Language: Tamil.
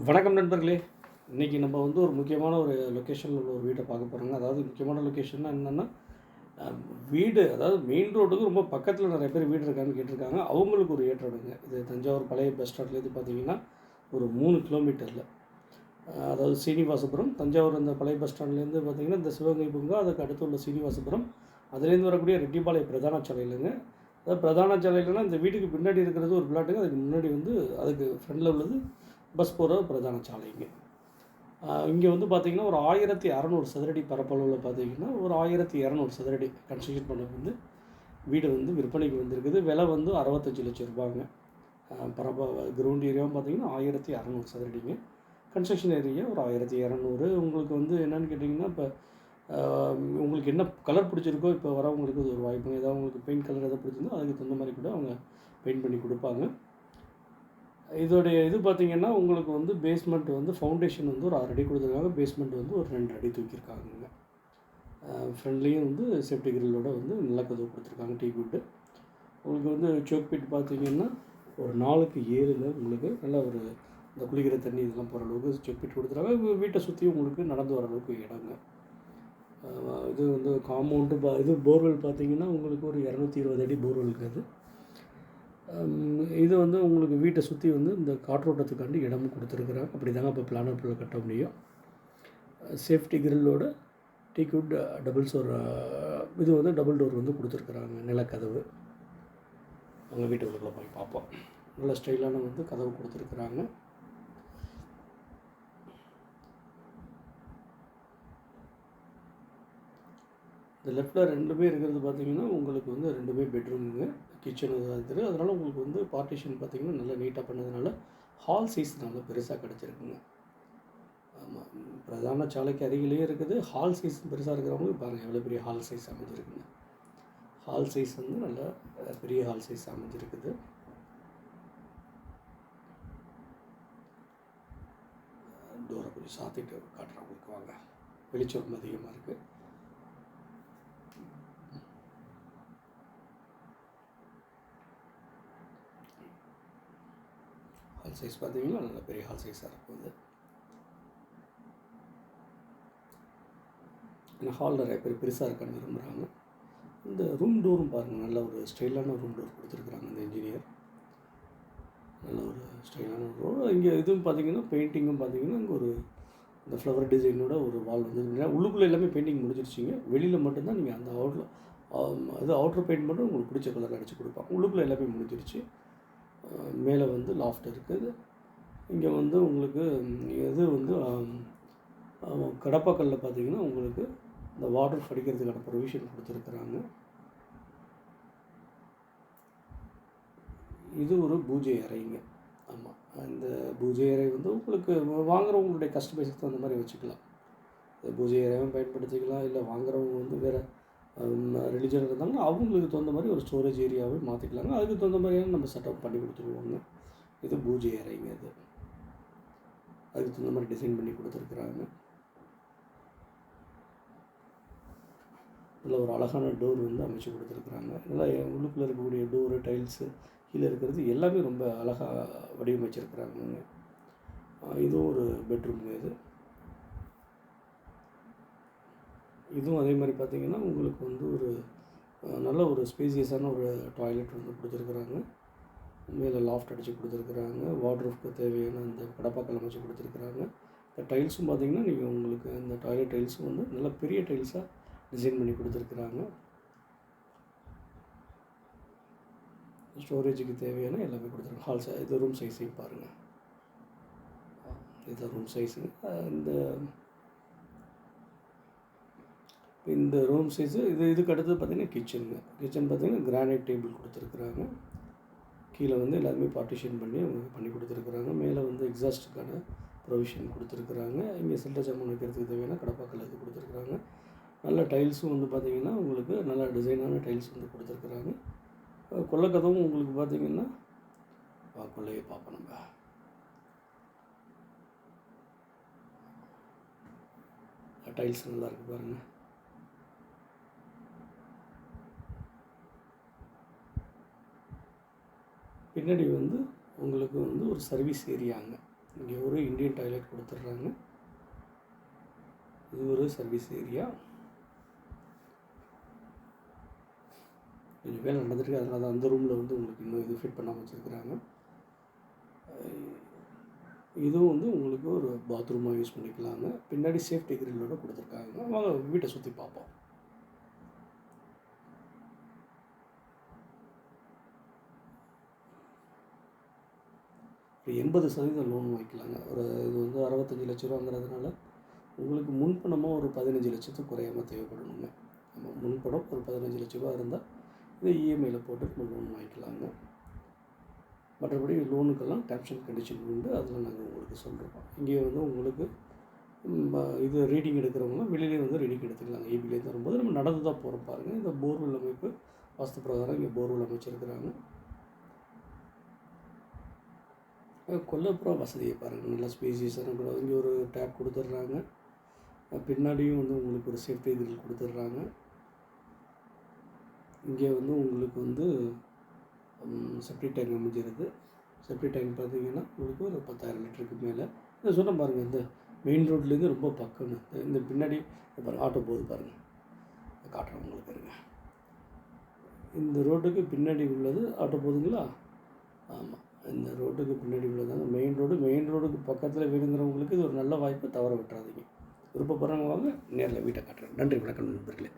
வணக்கம் நண்பர்களே. இன்றைக்கி நம்ம வந்து ஒரு முக்கியமான ஒரு லொக்கேஷனில் உள்ள ஒரு வீட்டை பார்க்க போகிறோங்க அதாவது முக்கியமான லொக்கேஷன்னா என்னென்னா வீடு அதாவது மெயின் ரோட்டுக்கு ரொம்ப பக்கத்தில் நிறைய பேர் வீடு இருக்கான்னு கேட்டிருக்காங்க. அவங்களுக்கு ஒரு ஏற்றோடுங்க. இது தஞ்சாவூர் பழைய பஸ் ஸ்டாண்ட்லேருந்து பார்த்தீங்கன்னா ஒரு மூணு கிலோமீட்டரில் அதாவது சீனிவாசபுரம் தஞ்சாவூர் அந்த பழைய பஸ் ஸ்டாண்ட்லேருந்து பார்த்திங்கன்னா இந்த சிவகங்கை பூங்கா அதுக்கு அடுத்து உள்ள சீனிவாசபுரம் அதுலேருந்து வரக்கூடிய ரெட்டிப்பாளைய பிரதான சாலையிலங்க. அதாவது பிரதான சாலையிலனா இந்த வீட்டுக்கு பின்னாடி இருக்கிறது ஒரு பிளாட்டுங்க. அதுக்கு முன்னாடி வந்து அதுக்கு ஃப்ரண்டில் உள்ளது பஸ் போகிற பிரதான சாலைங்க இங்கே. வந்து பார்த்திங்கன்னா ஒரு ஆயிரத்தி அறநூறு சதுரடி பரப்பளவில் பார்த்திங்கன்னா ஒரு ஆயிரத்தி இரநூறு சதுரடி கன்ஸ்ட்ரக்ஷன் பண்ண வந்து வீடு வந்து விற்பனைக்கு வந்திருக்குது. விலை வந்து அறுபத்தஞ்சு லட்சம் ரூபாங்க. பரப்ப கிரவுண்ட் ஏரியாவும் பார்த்தீங்கன்னா ஆயிரத்தி அறநூறு சதுரடிங்க. கன்ஸ்ட்ரக்ஷன் ஏரியா ஒரு ஆயிரத்தி இரநூறு. உங்களுக்கு வந்து என்னென்னு கேட்டிங்கன்னா இப்போ உங்களுக்கு என்ன கலர் பிடிச்சிருக்கோ இப்போ வரவங்களுக்கு இது ஒரு வாய்ப்பு ஏதாவது உங்களுக்கு பெயிண்ட் கலர் எதாவது பிடிச்சிருந்தோ அதுக்கு தகுந்த மாதிரி கூட அவங்க பெயிண்ட் பண்ணி கொடுப்பாங்க. இதோடைய இது பார்த்தீங்கன்னா உங்களுக்கு வந்து பேஸ்மெண்ட் வந்து ஃபவுண்டேஷன் வந்து ஒரு ஆறு அடி கொடுத்துருக்காங்க பேஸ்மெண்ட் வந்து ஒரு ரெண்டு அடி தூக்கியிருக்காங்க ஃப்ரெண்ட்லேயும் வந்து சேஃப்டி கிரில்லோட வந்து நிலக்கதவு கொடுத்துருக்காங்க டீ குட்டு உங்களுக்கு வந்து சோக் பிட் பார்த்தீங்கன்னா ஒரு நாலுக்கு ஏழில் உங்களுக்கு. நல்ல ஒரு இந்த குளிக்கிற தண்ணி இதெல்லாம் போகிற அளவுக்கு செக் பிட் கொடுத்துருக்காங்க. வீட்டை சுற்றி உங்களுக்கு நடந்து வர அளவுக்கு இடங்க. இது வந்து காம்பவுண்டு பா இது போர்வெல் பார்த்திங்கன்னா உங்களுக்கு ஒரு இரநூத்தி இருபது அடி போர்வெல் இருக்குது இது வந்து உங்களுக்கு வீட்டை சுற்றி வந்து இந்த காற்றோட்டத்துக்காண்டி இடமும் கொடுத்துருக்குறாங்க அப்படி தாங்க இப்போ பிளானர் பிள்ளை கட்ட முடியும். சேஃப்டி கிரில்லோட டீக்வுட் டபுள் ஸ்டோர் இது வந்து டபுள் டோர் வந்து கொடுத்துருக்குறாங்க நிலக்கதவு. அவங்க வீட்டுக்குள்ளே போய் பார்ப்போம். நல்ல ஸ்டைலான வந்து கதவு கொடுத்துருக்குறாங்க. இந்த லெஃப்ட்டில் ரெண்டுமே இருக்கிறது பார்த்தீங்கன்னா உங்களுக்கு வந்து ரெண்டுமே பெட்ரூமுங்க கிச்சன் இருக்குது. அதனால் உங்களுக்கு வந்து பார்ட்டிஷன் பார்த்தீங்கன்னா நல்லா நீட்டாக பண்ணதுனால ஹால் சைஸ் நல்லா பெருசாக கிடச்சிருக்குங்க. ஆமாம் பிரதான சாலைக்கு அருகிலேயே இருக்குது. ஹால் சைஸ் பெருசாக இருக்கிறவங்களுக்கு பாருங்கள் எவ்வளோ பெரிய ஹால் சைஸ் அமைஞ்சிருக்குங்க. ஹால் சைஸ் வந்து நல்லா பெரிய ஹால் சைஸ் அமைஞ்சிருக்குது. டோரை கொஞ்சம் சாத்திட்டு காட்டுறவங்களுக்கு வாங்க. வெளிச்சம் ரொம்ப அதிகமாக இருக்குது ஹால் சைஸ் பார்த்தீங்கன்னா நல்ல பெரிய ஹால் சைஸாக இருக்கும் ஏன்னா ஹால் நிறைய பேர் பெருசாக இருக்கான்னு விரும்புகிறாங்க இந்த ரூம் டோரும் பாருங்கள் நல்ல ஒரு ஸ்டைலான ரூம் டோர் கொடுத்துருக்குறாங்க இந்த இன்ஜினியர் நல்ல ஒரு ஸ்டைலான டோர் இங்கே இதுவும் பார்த்தீங்கன்னா பெயிண்டிங்கும் பார்த்தீங்கன்னா இங்கே ஒரு இந்த ஃப்ளவர் டிசைனோட ஒரு வால் வந்து உள்ளுக்குள்ளே எல்லாமே பெயிண்டிங் முடிஞ்சிருச்சிங்க. வெளியில் மட்டும்தான் நீங்கள் அந்த அவுட்ல அது அவுட்ரு பெயிண்ட் மட்டும் உங்களுக்கு பிடிச்ச கலர் அடித்து கொடுப்பாங்க. உள்ளுக்குள்ளே எல்லாமே முடிஞ்சிருச்சு. மேலே வந்து லாஃப்ட் இருக்குது. இங்கே வந்து உங்களுக்கு எது இது வந்து கடப்பாக்கல்ல பார்த்தீங்கன்னா உங்களுக்கு இந்த வாட்டர் படிக்கிறதுக்கான ப்ரொவிஷன் கொடுத்துருக்குறாங்க. இது ஒரு பூஜை அறைங்க. ஆமாம் இந்த பூஜை அறை வந்து உங்களுக்கு வாங்குறவங்களுடைய கஸ்டமைஸுக்கு தகுந்த மாதிரி வச்சுக்கலாம். இந்த பூஜை அறையும் பயன்படுத்திக்கலாம் இல்லை வாங்குறவங்க வந்து வேறு ரிலிஜன் இருந்தாங்கன்னா அவங்களுக்கு தகுந்த மாதிரி ஒரு ஸ்டோரேஜ் ஏரியாவே மாற்றிக்கலாங்க அதுக்கு தகுந்த மாதிரியான நம்ம செட்டப் பண்ணி கொடுத்துருவோங்க. இது பூஜை அறைங்க இது. அதுக்கு தகுந்த மாதிரி டிசைன் பண்ணி கொடுத்துருக்குறாங்க. இதில் ஒரு அழகான டோர் வந்து அமைச்சு கொடுத்துருக்குறாங்க. நல்லா உள்ளுக்குள்ளே இருக்கக்கூடிய டோரு டைல்ஸு கீழே இருக்கிறது எல்லாமே ரொம்ப அழகாக வடிவமைச்சிருக்கிறாங்க இதுவும் ஒரு பெட்ரூம் இது. இதுவும் அதே மாதிரி பார்த்தீங்கன்னா உங்களுக்கு வந்து ஒரு நல்ல ஒரு ஸ்பேசியஸான ஒரு டாய்லெட் வந்து கொடுத்துருக்குறாங்க. மேலே லாஃப்ட் அடித்து கொடுத்துருக்குறாங்க. வாட்ரூஃப்க்கு தேவையான அந்த கடப்பாக்கள் அமைச்சு கொடுத்துருக்குறாங்க. இந்த டைல்ஸும் பார்த்தீங்கன்னா நீங்கள் உங்களுக்கு இந்த டாய்லெட் டைல்ஸும் வந்து நல்ல பெரிய டைல்ஸாக டிசைன் பண்ணி கொடுத்துருக்குறாங்க. ஸ்டோரேஜுக்கு தேவையான எல்லாமே கொடுத்துருக்காங்க. ஹால் சை இது ரூம் சைஸையும் பாருங்கள் இது ரூம் சைஸுங்க இந்த இந்த ரூம் சைஸு இது இதுக்கு அடுத்தது பார்த்தீங்கன்னா கிச்சனுங்க கிச்சன் பார்த்தீங்கன்னா கிரானைட் டேபிள் கொடுத்துருக்குறாங்க. கீழே வந்து எல்லாருமே பார்ட்டிஷன் பண்ணி அவங்க பண்ணி கொடுத்துருக்குறாங்க. மேலே வந்து எக்ஸாஸ்ட்டுக்கான ப்ரொவிஷன் கொடுத்துருக்குறாங்க. இங்கே சில்லறை ஜாமான் வைக்கிறதுக்கு தேவையான கடப்பாக்கல் இது கொடுத்துருக்குறாங்க. நல்ல டைல்ஸும் வந்து பார்த்திங்கன்னா உங்களுக்கு நல்ல டிசைனான டைல்ஸ் வந்து கொடுத்துருக்குறாங்க. அஹ் கொல்லைக்கதவும் உங்களுக்கு பார்த்தீங்கன்னா வா, கொல்லையை பார்ப்போம் நம்ம. டைல்ஸ் நல்லா இருக்கு பாருங்கள் பின்னாடி வந்து உங்களுக்கு வந்து ஒரு சர்வீஸ் ஏரியாங்க இங்கே ஒரு இந்தியன் இண்டியன் டாய்லெட் கொடுத்துட்றாங்க. இது ஒரு சர்வீஸ் ஏரியா கொஞ்சம் வேலை நடந்திருக்கு. அதனால தான் அந்த ரூமில் வந்து உங்களுக்கு இன்னும் இது ஃபிட் பண்ணாமல் வச்சுருக்குறாங்க. இதுவும் வந்து உங்களுக்கு ஒரு பாத்ரூமாக யூஸ் பண்ணிக்கலாங்க. பின்னாடி சேஃப்டி கிரில்லோட கொடுத்துருக்காங்க. வாங்க வீட்டை சுற்றி பார்ப்போம். இப்போ எண்பது சதவீதம் லோன் வாங்கிக்கலாங்க. ஒரு இது வந்து அறுபத்தஞ்சி லட்ச ரூபாங்கிறதுனால உங்களுக்கு முன்பணமாக ஒரு பதினஞ்சு லட்சத்துக்கு குறையாமல் தேவைப்படணுங்க. நம்ம முன்பணம் ஒரு பதினஞ்சு லட்ச ரூபா இருந்தால் இதை இஎம்ஐயில் போட்டு நம்ம லோன் வாங்கிக்கலாங்க. மற்றபடி லோனுக்கெல்லாம் டேர்ம்ஸ் அண்ட் கண்டிஷன் உண்டு. அதில் நாங்கள் உங்களுக்கு சொல்கிறோம் இங்கே வந்து உங்களுக்கு இது ரீடிங் எடுக்கிறவங்களாம் வெளியிலே வந்து ரீடிங் எடுத்துக்கலாங்க. ஏபிலேருந்து வரும்போது நம்ம நடந்து தான் போகிறோம் பாருங்கள் இந்த போர்வெல் அமைப்பு வாஸ்து பிரகாரம் இங்கே போர்வெல் அமைச்சிருக்கிறாங்க. கொல்லப்புறம் வசதியை பாருங்கள் நல்லா ஸ்பேசியஸான கூட இங்கே ஒரு டேப் கொடுத்துட்றாங்க. பின்னாடியும் வந்து உங்களுக்கு ஒரு சேஃப்டி கிரில் கொடுத்துட்றாங்க. இங்கே வந்து உங்களுக்கு வந்து செப்டி டேங்க் அமைஞ்சிருது. செப்டி டேங்க் பார்த்தீங்கன்னா உங்களுக்கு ஒரு பத்தாயிரம் லிட்டருக்கு மேலே. இதை சொன்ன பாருங்கள் இந்த மெயின் ரோட்லேருந்து ரொம்ப பக்கம்னு. இந்த- பின்னாடி பாருங்கள் ஆட்டோ போகுது பாருங்கள் காட்டுறேன் உங்களுக்கு இருங்க இந்த ரோட்டுக்கு பின்னாடி உள்ளது ஆட்டோ போகுதுங்களா? ஆமாம் இந்த ரோட்டுக்கு பின்னாடி உள்ளதாங்க மெயின் ரோடு மெயின் ரோடுக்கு பக்கத்தில் வீடுங்கிறவங்களுக்கு இது ஒரு நல்ல வாய்ப்பு. தவற விட்டுறாதீங்க. விருப்பப்படுறவங்க வாங்க நேரில் வீட்டை காட்டுறேன். நன்றி வணக்கம் நண்பர்களே.